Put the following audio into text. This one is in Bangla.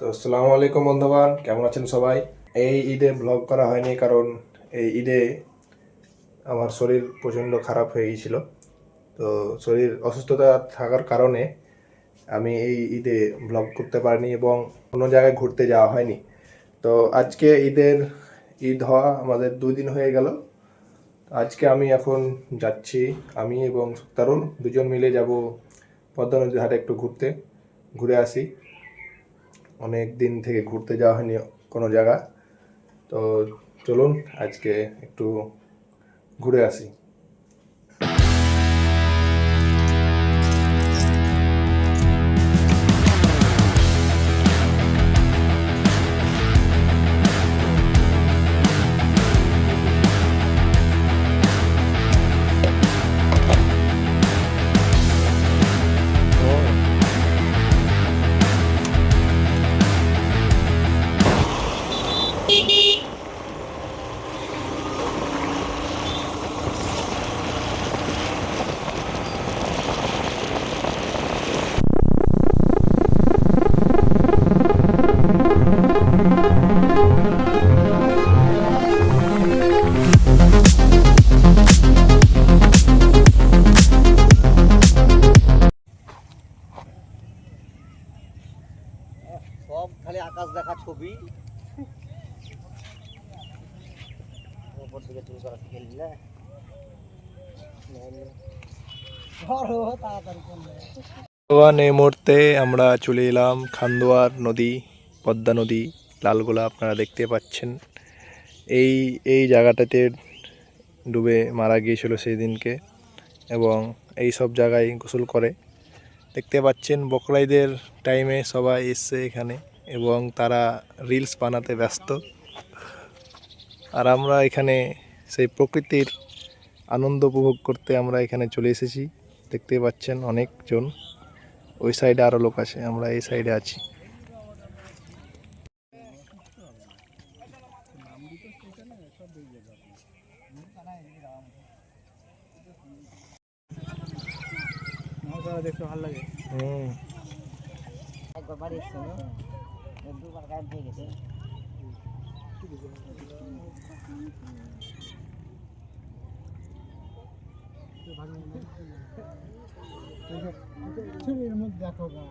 তো আসসালামু আলাইকুম বন্ধুবান কেমন আছেন সবাই? এই ঈদে ব্লগ করা হয়নি কারণ এই ঈদে আমার শরীর প্রচণ্ড খারাপ হয়ে গিয়েছিল। তো শরীর অসুস্থতা থাকার কারণে আমি এই ঈদে ব্লগ করতে পারিনি এবং কোনো জায়গায় ঘুরতে যাওয়া হয়নি। তো আজকে ঈদের ঈদ হওয়া আমাদের দুই দিন হয়ে গেল। আজকে আমি এখন যাচ্ছি, আমি এবং তারুণ দুজন মিলে যাব পদ্মা নদীর হাটে একটু ঘুরতে, ঘুরে আসি। অনেক দিন থেকে ঘুরতে যাওয়া হয়নি কোনো জায়গা। তো চলুন আজকে একটু ঘুরে আসি। সব খালি আকাশ দেখা ছবি। ওপর থেকে চুল করা এই মুহূর্তে আমরা চলে এলাম খান্দোয়ার নদী, পদ্মা নদী, লালগোলা আপনারা দেখতে পাচ্ছেন। এই এই জায়গাটাতে ডুবে মারা গিয়েছিল সেই দিনকে এবং এই সব জায়গায় গোসল করে। দেখতে পাচ্ছেন বকরাইদের টাইমে সবাই এসছে এখানে এবং তারা রিলস বানাতে ব্যস্ত। আর আমরা এখানে সেই প্রকৃতির আনন্দ উপভোগ করতে আমরা এখানে চলে এসেছি। দেখতে পাচ্ছেন অনেকজন। ওই সাইডে আরও লোক আছে, আমরা এই সাইডে আছি। দেখতে ভালো লাগে। হুম। একবার বাড়ি এসছে দুবার গায়েব হয়ে গেছে। ছবির মধ্যে দেখো গা